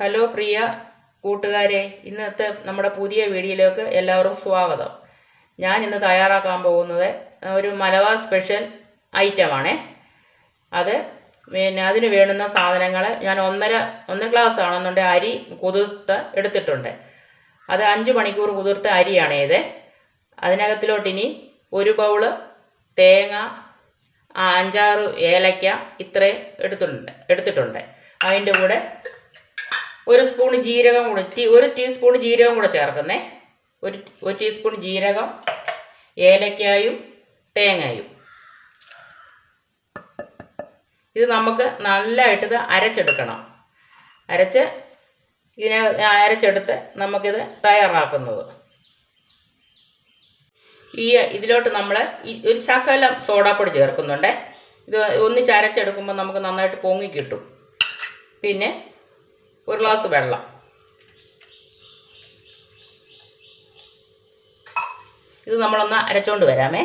Hello പ്രിയ കൂട്ടുകാരെ ഇന്നത്തെ നമ്മുടെ പുതിയ വീഡിയോയിലേക്ക് എല്ലാവർക്കും സ്വാഗതം. ഞാൻ ഇന്ന് തയ്യാറാക്കാൻ പോകുന്നത് ഒരു മലബാർ സ്പെഷ്യൽ ഐറ്റമാണേ. അത് പിന്നെ അതിന് വേണ്ടുന്ന സാധനങ്ങൾ ഞാൻ ഒന്നര ഒന്നര ഗ്ലാസ് ആണെന്നുണ്ടെങ്കിൽ അരി കുതിർത്ത് എടുത്തിട്ടുണ്ട്. അത് അഞ്ച് മണിക്കൂർ കുതിർത്ത അരിയാണ് ഇത്. അതിനകത്തിലോട്ട് ഇനി ഒരു ബൗൾ തേങ്ങ അഞ്ചാറ് ഏലക്ക ഇത്രയും എടുത്തിട്ടുണ്ട് എടുത്തിട്ടുണ്ട്. അതിന്റെ കൂടെ ഒരു സ്പൂൺ ജീരകം കൂടെ ഒരു ടീസ്പൂൺ ജീരകം കൂടെ ചേർക്കുന്നേ. ഒരു ഒരു ടീസ്പൂൺ ജീരകം ഏലക്കായും തേങ്ങയും. ഇത് നമുക്ക് നല്ലതായിട്ട് ഇത് അരച്ചെടുക്കണം. അരച്ച് ഇതിനെ അരച്ചെടുത്ത് നമുക്കിത് തയ്യാറാക്കുന്നത്. ഈ ഇതിലോട്ട് നമ്മൾ ഒരു ശകലം സോഡാപ്പൊടി ചേർക്കുന്നുണ്ട്. ഇത് ഒന്നിച്ച് അരച്ചെടുക്കുമ്പോൾ നമുക്ക് നന്നായിട്ട് പൊങ്ങി കിട്ടും. പിന്നെ ഒരു ഗ്ലാസ് വെള്ളം. ഇത് നമ്മളൊന്ന് അരച്ചുകൊണ്ട് വരാമേ.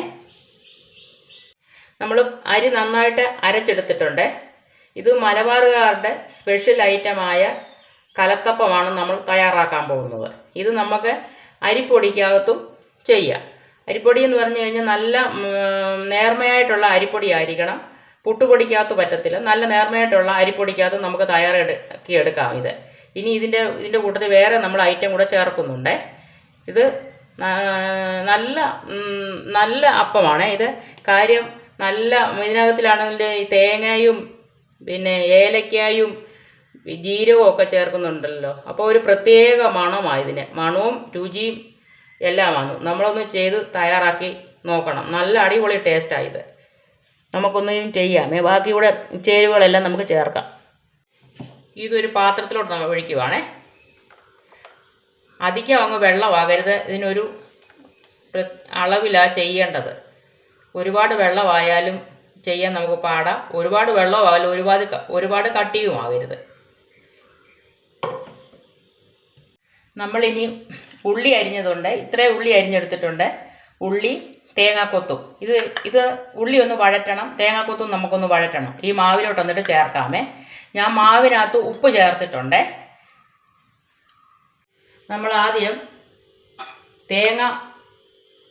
നമ്മൾ അരി നന്നായിട്ട് അരച്ചെടുത്തിട്ടുണ്ട്. ഇത് മലബാറുകാരുടെ സ്പെഷ്യൽ ഐറ്റമായ കലത്തപ്പമാണ് നമ്മൾ തയ്യാറാക്കാൻ പോകുന്നത്. ഇത് നമുക്ക് അരിപ്പൊടിക്കകത്തും ചെയ്യാം. അരിപ്പൊടി എന്ന് പറഞ്ഞു കഴിഞ്ഞാൽ നല്ല നേർമയായിട്ടുള്ള അരിപ്പൊടി ആയിരിക്കണം. പുട്ടുപൊടിക്കകത്ത് പറ്റത്തില്ല. നല്ല നേർമയായിട്ടുള്ള അരിപ്പൊടിക്കകത്ത് നമുക്ക് തയ്യാറാക്കി എടുക്കാം ഇത്. ഇനി ഇതിന്റെ ഇതിന്റെ കൂട്ടത്തിൽ വേറെ നമ്മൾ ഐറ്റം കൂടെ ചേർക്കുന്നുണ്ട്. ഇത് നല്ല നല്ല അപ്പമാണ്. ഇത് കാര്യം നല്ല ഇതിനകത്തിലാണെങ്കിൽ ഈ തേങ്ങയും പിന്നെ ഏലക്കായും ജീരകവും ഒക്കെ ചേർക്കുന്നുണ്ടല്ലോ. അപ്പോൾ ഒരു പ്രത്യേക മണമാണ് ഇതിന്. മണവും രുചിയും എല്ലാമാണ്. നമ്മളൊന്ന് ചെയ്ത് തയ്യാറാക്കി നോക്കണം. നല്ല അടിപൊളി ടേസ്റ്റാണ് നമുക്കൊന്നും ചെയ്യാമേ ബാക്കി കൂടെ ചേരുവകളെല്ലാം നമുക്ക് ചേർക്കാം. ഇതൊരു പാത്രത്തിലോട്ട് നമ്മൾ ഒഴിക്കുവാണേ. അധികം അങ്ങ് വെള്ളമാകരുത്. ഇതിനൊരു അളവിലാണ് ചെയ്യേണ്ടത്. ഒരുപാട് വെള്ളമായാലും ചെയ്യാൻ നമുക്ക് പാടാം. ഒരുപാട് വെള്ളമായാലും ഒരുപാട് ഒരുപാട് കട്ടിയുമാകരുത് നമ്മളിനി ഉള്ളി അരിഞ്ഞതുണ്ട്. ഇത്രയും ഉള്ളി അരിഞ്ഞെടുത്തിട്ടുണ്ട്. ഉള്ളി തേങ്ങാക്കൊത്തും. ഇത് ഇത് ഉള്ളി ഒന്ന് വഴറ്റണം തേങ്ങാക്കൊത്തും നമുക്കൊന്ന് വഴറ്റണം. ഈ മാവിലോട്ട് വന്നിട്ട് ചേർക്കാമേ. ഞാൻ മാവിനകത്ത് ഉപ്പ് ചേർത്തിട്ടുണ്ട്. നമ്മൾ ആദ്യം തേങ്ങ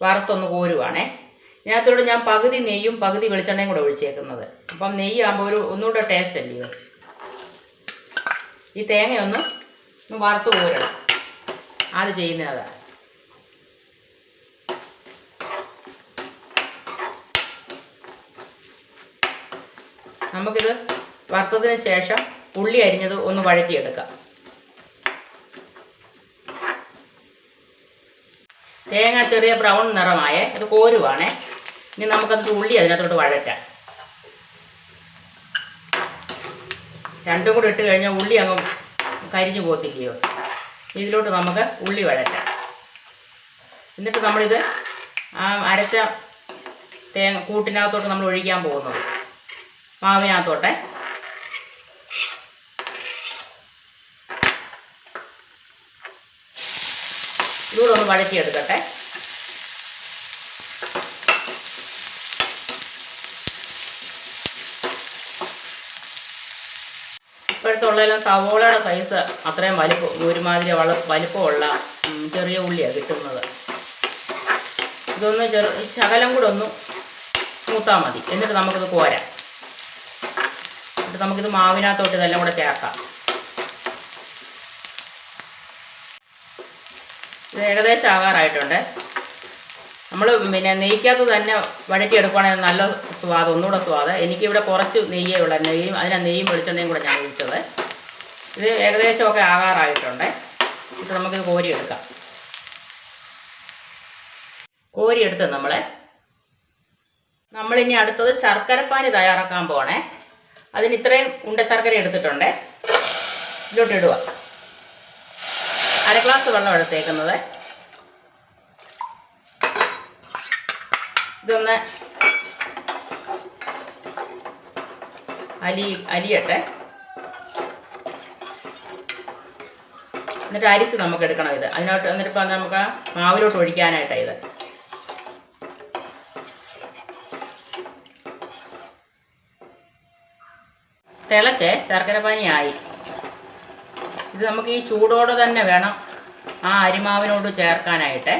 വറുത്തൊന്ന് കോരുവാണേ. ഇതിനകത്തോട് ഞാൻ പകുതി നെയ്യും പകുതി വെളിച്ചെണ്ണയും കൂടെ ഒഴിച്ചേക്കുന്നത്. അപ്പം നെയ്യാകുമ്പോൾ ഒരു ഒന്നുകൂടെ ടേസ്റ്റ് അല്ലയോ? ഈ തേങ്ങയൊന്ന് ഒന്ന് വറുത്ത് കോരണം. അത് ചെയ്യുന്നത് നമുക്കിത് വറുത്തതിന് ശേഷം ഉള്ളി അരിഞ്ഞത് ഒന്ന് വഴറ്റിയെടുക്കാം. തേങ്ങ ചെറിയ ബ്രൗൺ നിറമായേ ഇത് കോരുവാണേ. ഇനി നമുക്കത് ഉള്ളി അതിനകത്തോട്ട് വഴറ്റാം. രണ്ടും കൂടി ഇട്ട് കഴിഞ്ഞാൽ ഉള്ളി അങ്ങ് കരിഞ്ഞു പോകത്തില്ലയോ? ഇതിലോട്ട് നമുക്ക് ഉള്ളി വഴറ്റാം. എന്നിട്ട് നമ്മളിത് അരച്ച തേങ്ങ കൂട്ടിനകത്തോട്ട് നമ്മൾ ഒഴിക്കാൻ പോകുന്നത് മാവിനകത്തോട്ടെ ഇതുകൂടെ ഒന്ന് വഴറ്റിയെടുക്കട്ടെ. ഇപ്പോഴത്തെ ഉള്ളതെല്ലാം സവോളയുടെ സൈസ് അത്രയും വലിപ്പം ഒരുമാതിരി വള വലിപ്പമുള്ള ചെറിയ ഉള്ളിയാണ് കിട്ടുന്നത്. ഇതൊന്ന് ചെറു ശകലം കൂടെ ഒന്ന് മൂത്താൽ മതി. എന്നിട്ട് നമുക്കിത് കോരാം. എന്നിട്ട് നമുക്കിത് മാവിനകത്തോട്ട് ഇതെല്ലാം കൂടെ ചേർക്കാം. ഇത് ഏകദേശം ആകാറായിട്ടുണ്ട്. നമ്മൾ പിന്നെ നെയ്ക്കകത്ത് തന്നെ വഴറ്റിയെടുക്കുകയാണെങ്കിൽ നല്ല സ്വാദ് ഒന്നുകൂടെ സ്വാദ്. എനിക്കിവിടെ കുറച്ച് നെയ്യേ ഉള്ള. നെയ്യും അതിനാ നെയ്യും വെളിച്ചെണ്ണയും കൂടെ ഞാൻ ഒഴിച്ചത്. ഇത് ഏകദേശമൊക്കെ ആകാറായിട്ടുണ്ട്. ഇത് നമുക്കിത് കോരിയെടുക്കാം. കോരിയെടുത്ത് നമ്മളെ നമ്മളിനി അടുത്തത് ശർക്കരപ്പാനി തയ്യാറാക്കാൻ പോകണേ അതിന് ഇത്രയും ഉണ്ട ശർക്കര എടുത്തിട്ടുണ്ട്. ഇതിലോട്ട് ഇടുക. അര ഗ്ലാസ് വെള്ളം എടുത്തേക്കുന്നത്. ഇതൊന്ന് അലി അലിയട്ടെ. എന്നിട്ട് അരിച്ച് നമുക്ക് എടുക്കണം ഇത്. അതിനകത്ത് എന്നിട്ട് നമുക്ക് മാവിലോട്ട് ഒഴിക്കാനായിട്ടാണ് ഇത്. തിളച്ച് ശർക്കര പാനി ആയി ഇത് നമുക്ക് ഈ ചൂടോടെ തന്നെ വേണം ആ അരിമാവിനോട് ചേർക്കാനായിട്ട്.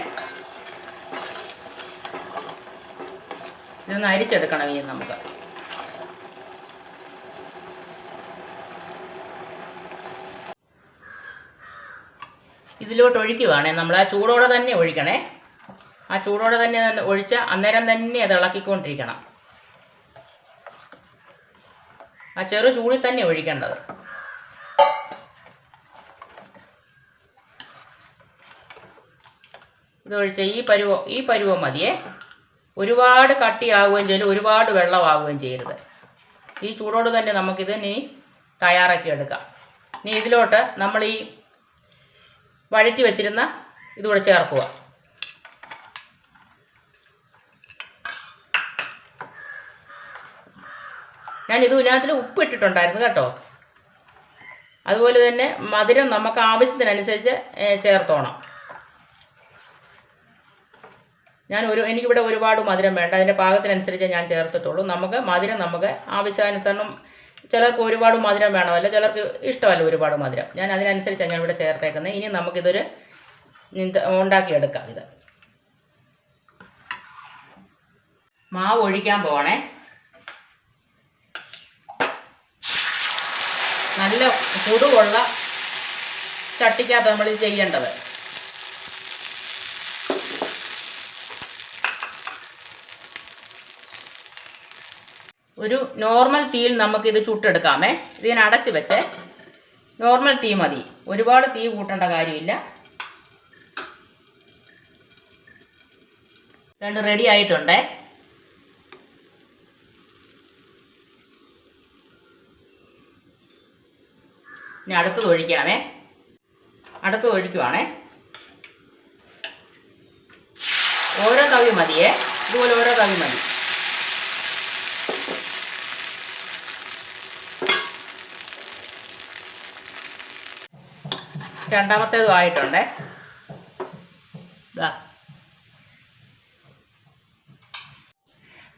ഇതൊന്ന് അരിച്ചെടുക്കണം ഇനി നമുക്ക്. ഇതിലോട്ട് ഒഴിക്കുവാണേ നമ്മൾ ആ ചൂടോടെ തന്നെ ഒഴിക്കണേ. ആ ചൂടോടെ തന്നെ ഒഴിച്ച് അന്നേരം തന്നെ അത് ഇളക്കിക്കൊണ്ടിരിക്കണം. ആ ചെറു ചൂടിൽ തന്നെ ഒഴിക്കേണ്ടത്. ഇത് ഒഴിച്ച ഈ പരുവ ഈ പരുവ മതിയേ. ഒരുപാട് കട്ടിയാവുകയും ചെയ്യരുത് ഒരുപാട് വെള്ളമാവുകയും ചെയ്യരുത്. ഈ ചൂടോട് തന്നെ നമുക്കിത് ഇനി തയ്യാറാക്കി എടുക്കാം. ഇനി ഇതിലോട്ട് നമ്മൾ ഈ വഴറ്റി വെച്ചിരുന്ന ഇതുകൂടെ ചേർക്കുക. ഞാൻ ഇത് ഇതിനകത്തിൽ ഉപ്പ് ഇട്ടിട്ടുണ്ടായിരുന്നു കേട്ടോ. അതുപോലെ തന്നെ മധുരം നമുക്ക് ആവശ്യത്തിനനുസരിച്ച് ചേർത്തോണം. ഞാൻ ഒരു എനിക്കിവിടെ ഒരുപാട് മധുരം വേണ്ട. അതിന്റെ പാകത്തിനനുസരിച്ച് ഞാൻ ചേർത്തിട്ടുള്ളൂ. നമുക്ക് മധുരം നമുക്ക് ആവശ്യാനുസരണം ചിലർക്ക് ഒരുപാട് മധുരം വേണമല്ലോ ചിലർക്ക് ഇഷ്ടമല്ല ഒരുപാട് മധുരം. ഞാൻ അതിനനുസരിച്ചാണ് ഞാൻ ഇവിടെ ചേർത്തേക്കുന്നത്. ഇനി നമുക്കിതൊരു ഉണ്ടാക്കിയെടുക്കാം ഇത്. മാവ് ഒഴിക്കാൻ പോകണേ നല്ല ചുടുകൊള്ള ചട്ടിക്കകത്ത് നമ്മൾ ചെയ്യേണ്ടത്. ഒരു നോർമൽ തീയിൽ നമുക്കിത് ചുട്ടെടുക്കാമേ. ഇതിനെ അടച്ച് വെച്ച്. നോർമൽ തീ മതി. ഒരുപാട് തീ കൂട്ടേണ്ട കാര്യമില്ല. രണ്ട് റെഡി ആയിട്ടുണ്ടേ. ഇനി അടുത്തത് ഒഴിക്കാമേ അടുത്തത് ഒഴിക്കുവാണേ. ഓരോ തവി മതിയേ. ഇതുപോലെ ഓരോ തവി മതി. രണ്ടാമത്തേതും ആയിട്ടുണ്ടേ. ഇതാ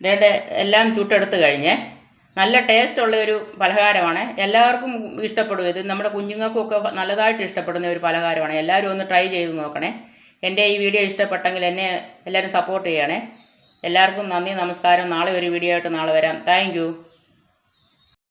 ഇതേടെ എല്ലാം ചുട്ടെടുത്ത് കഴിഞ്ഞ്. നല്ല ടേസ്റ്റ് ഉള്ള ഒരു പലഹാരമാണ്. എല്ലാവർക്കും ഇഷ്ടപ്പെടും. ഇത് നമ്മുടെ കുഞ്ഞുങ്ങൾക്കൊക്കെ നല്ലതായിട്ട് ഇഷ്ടപ്പെടുന്ന ഒരു പലഹാരമാണ്. എല്ലാവരും ഒന്ന് ട്രൈ ചെയ്ത് നോക്കണേ. എന്റെ ഈ വീഡിയോ ഇഷ്ടപ്പെട്ടെങ്കിൽ എന്നെ എല്ലാവരും സപ്പോർട്ട് ചെയ്യണേ. എല്ലാവർക്കും നന്ദി നമസ്കാരം. നാളെ ഒരു വീഡിയോ ആയിട്ട് നാളെ വരാം. താങ്ക്